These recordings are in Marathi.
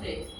असते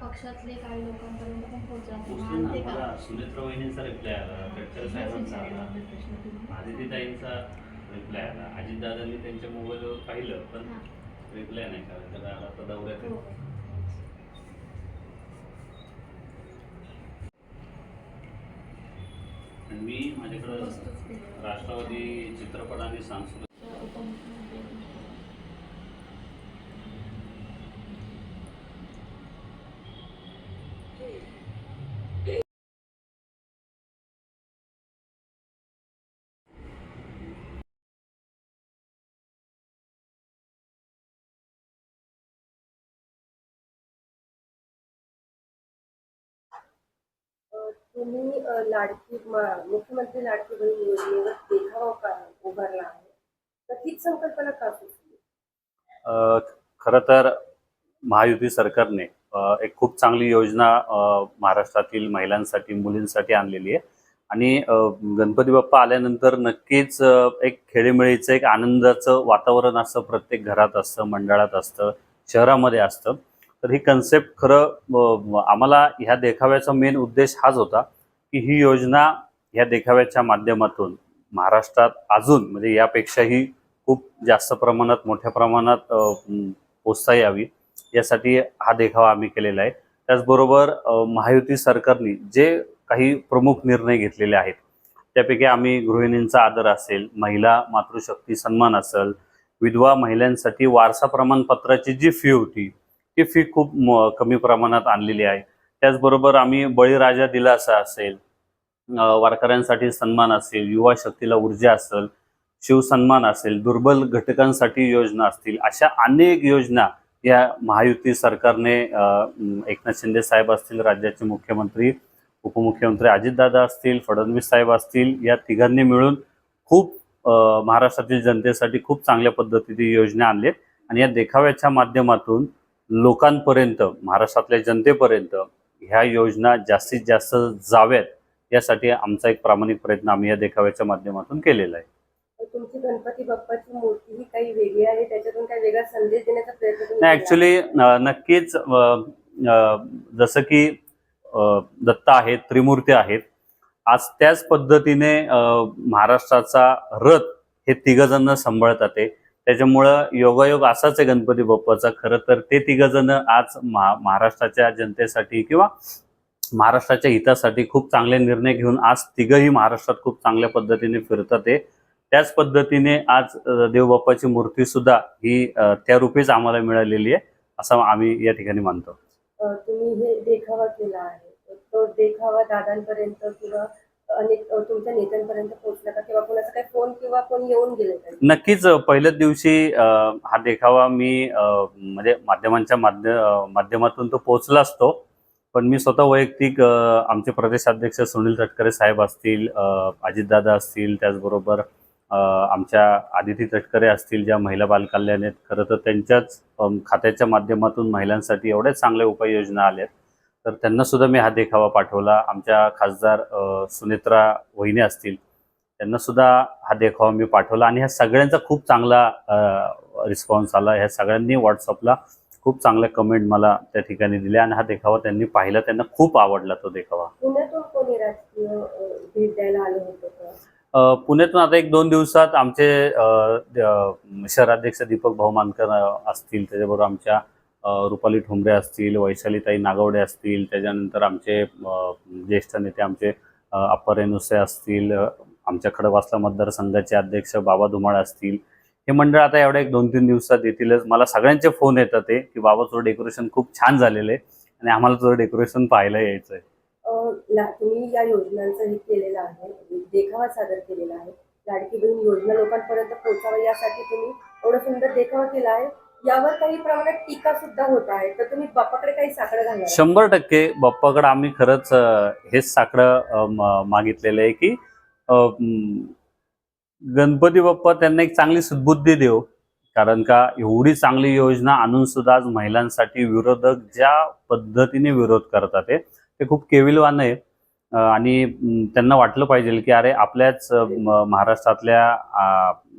पक्षातले काही लोकांपर्यंत पण वहिनींचा रिप्लाय आला. साहेबांचा आला. आदितीताईंचा रिप्लाय आला. अजितदादांनी त्यांच्या मोबाईलवर पाहिलं पण रिप्लाय नाही कारण त्याला आता दौऱ्यात. आणि मी माझ्याकडं राष्ट्रवादी चित्रपट आणि सांस्कृतिक तुम्ही अ, लाडकी मुख्यमंत्री लाडकी बहीण योजनेवर देखावा का उभारला आहे? तर हीच संकल्पना का सुचली? तर महायुती सरकारने एक खूप चांगली योजना महाराष्ट्रातील महिलांसाठी मुलींसाठी आणलेली आहे. आणि गणपती बाप्पा आल्यानंतर नक्कीच एक खेळीमेळीचं एक आनंदाचं वातावरण असतं प्रत्येक घरात असतं मंडळात असतं शहरामध्ये असतं. तर ही कन्सेप्ट खरं आम्हाला ह्या देखाव्याचा मेन उद्देश हाच होता की ही योजना ह्या देखाव्याच्या माध्यमातून महाराष्ट्रात अजून म्हणजे यापेक्षाही खूप जास्त प्रमाणात मोठ्या प्रमाणात पोचता यावी यासाठी हा देखावा आम्ही केलेला आहे. त्याचबरोबर महायुती सरकारने जे काही प्रमुख निर्णय घेतलेले आहेत त्यापैकी आम्ही गृहिणींचा आदर असेल महिला मातृशक्ती सन्मान असेल विधवा महिलांसाठी वारसा प्रमाणपत्राची जी फी होती ती फी खूप कमी प्रमाणात आणलेली आहे. त्याचबरोबर आम्ही बळीराजा दिलासा असेल वारकऱ्यांसाठी सन्मान असेल युवा शक्तीला ऊर्जा असेल शिवसन्मान असेल दुर्बल घटकांसाठी योजना असतील अशा अनेक योजना या महायुती सरकारने एकनाथ शिंदे साहेब असतील राज्याचे मुख्यमंत्री उपमुख्यमंत्री अजितदादा असतील फडणवीस साहेब असतील या तिघांनी मिळून खूप महाराष्ट्रातील जनतेसाठी खूप चांगल्या पद्धतीने योजना आणलेत. आणि या देखाव्याच्या माध्यमातून लोकांपर्यंत महाराष्ट्रातल्या जनतेपर्यंत ह्या योजना जास्तीत जास्त जाव्यात यासाठी आमचा एक प्रामाणिक प्रयत्न आम्ही या देखाव्याच्या माध्यमातून केलेला आहे तुमची गणपती बाप्पाची मूर्ती ही काही वेगळी आहे त्याच्यातून काही वेगळा संदेश देण्याचा प्रयत्न नाही? ऍक्च्युली नक्कीच जसं की दत्त आहेत त्रिमूर्ती आहेत आज त्याच पद्धतीने महाराष्ट्राचा रथ हे तिघजण सांभाळतात आहे त्याच्यामुळं योगायोग असाच आहे गणपती बाप्पाचा. खरं तर ते तिघजण आज महा महाराष्ट्राच्या जनतेसाठी किंवा महाराष्ट्राच्या हितासाठी खूप चांगले निर्णय घेऊन आज तिघही महाराष्ट्रात खूप चांगल्या पद्धतीने फिरतात आहे त्याच पद्धतीने आज देवबाप्पाची मूर्ती सुद्धा ही त्या रूपेच आम्हाला मिळालेली आहे असं आम्ही या ठिकाणी मानतो. तुम्ही हे देखावा केला आहे. तो देखावा दादांपर्यंत किंवा तुमच्या नेत्यांपर्यंत पोहोचला का? किंवा कोणाचा काही फोन किंवा कोण येऊन गेले नक्कीच पहिल्याच दिवशी हा देखावा मी म्हणजे माध्यमांच्या माध्यमातून तो पोहोचला असतो. पण मी स्वतः वैयक्तिक आमचे प्रदेशाध्यक्ष सुनील तटकरे साहेब असतील अजितदादा असतील त्याचबरोबर आमच्या आदिती तटकरे असतील ज्या महिला बालकल्याण आहेत. खरं तर त्यांच्याच खात्याच्या माध्यमातून महिलांसाठी एवढ्याच चांगल्या उपाययोजना आल्या आहेत तर त्यांना सुद्धा मी हा देखावा पाठवला. आमच्या खासदार सुनेत्रा वहिनी असतील त्यांना सुद्धा हा देखावा मी पाठवला. आणि ह्या सगळ्यांचा खूप चांगला रिस्पॉन्स आला. ह्या सगळ्यांनी व्हॉट्सअपला खूप चांगल्या कमेंट मला त्या ठिकाणी दिल्या आणि हा देखावा त्यांनी पाहिला. त्यांना खूप आवडला तो देखावा. पुण्यातून आता एक दोन दिवसात आमचे शहराध्यक्ष दीपक भाऊ मानकर असतील. त्याच्याबरोबर आमच्या रुपाली ठोंबरे असतील वैशालीताई नागवडे असतील त्याच्यानंतर आमचे ज्येष्ठ नेते आमचे अ, अप्पा रेणुसे असतील आमच्या खडकवासला मतदारसंघाचे अध्यक्ष बाबा धुमाळ असतील. हे मंडळ आता एवढ्या एक दोन तीन दिवसात येतीलच. मला सगळ्यांचे फोन येतात ते की बाबा तुझं डेकोरेशन खूप छान झालेलं आहे आणि आम्हाला तुझं डेकोरेशन पाहायला यायचं आहे. तुम्ही या योजनांचं हे केलेलं आहे देखावा सादर केलेला आहे. लाडकी बहीण योजना लोकांपर्यंत पोहोचावं यासाठी तुम्ही एवढा सुंदर देखावा केला आहे. यावर काही प्रमाणात टीका सुद्धा होत आहे. तर तुम्ही बाप्पाकडे काही साकडं घालणार शंभर टक्के बाप्पाकडे आम्ही खरंच हेच साकडं मागितलेलं आहे की गणपती बाप्पा त्यांना एक चांगली सद्बुद्धी देव. कारण का एवढी चांगली योजना आणून सुद्धा आज महिलांसाठी विरोधक ज्या पद्धतीने विरोध करतात ते खूप केविलवान आहे. आणि त्यांना वाटलं पाहिजे की अरे आपल्याच महाराष्ट्रातल्या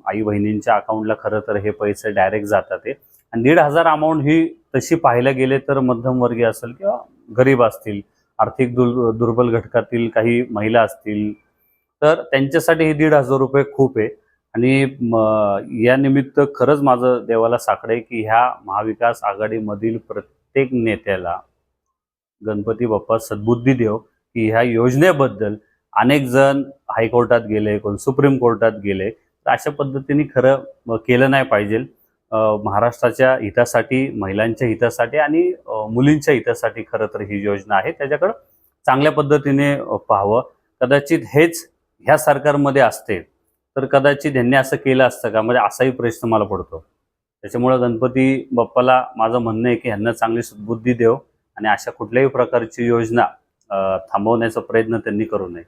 आई बहिणींच्या अकाउंटला खरं तर हे पैसे डायरेक्ट जातात आहे आणि दीड हजार अमाऊंट ही तशी पाहायला गेले तर मध्यमवर्गीय असेल किंवा गरीब असतील आर्थिक दुर् दुर्बल घटकातील काही महिला असतील तर त्यांच्यासाठी हे दीड हजार रुपये खूप आहे. आणि म, या निमित्त खरंच माझं देवाला साकडे आहे की ह्या महाविकास आघाडीमधील प्रत्येक नेत्याला गणपती बाप्पा सद्बुद्धी देव की ह्या योजनेबद्दल अनेक जण हायकोर्टात गेले कोण सुप्रीम कोर्टात गेले तर अशा पद्धतीने खरं केलं नाही पाहिजे. महाराष्ट्राच्या हितासाठी महिलांच्या हितासाठी आणि मुलींच्या हितासाठी खरं तर ही योजना आहे. त्याच्याकडं चांगल्या पद्धतीने पाहावं. कदाचित हेच ह्या सरकारमध्ये असते तर कदाचित यांनी असं केलं असतं का? म्हणजे असाही प्रश्न मला पडतो. त्याच्यामुळं गणपती बाप्पाला माझं म्हणणं आहे की ह्यांना चांगली सद्बुद्धी देव आणि अशा कुठल्याही प्रकारची योजना थांबवण्याचा प्रयत्न त्यांनी करू नये.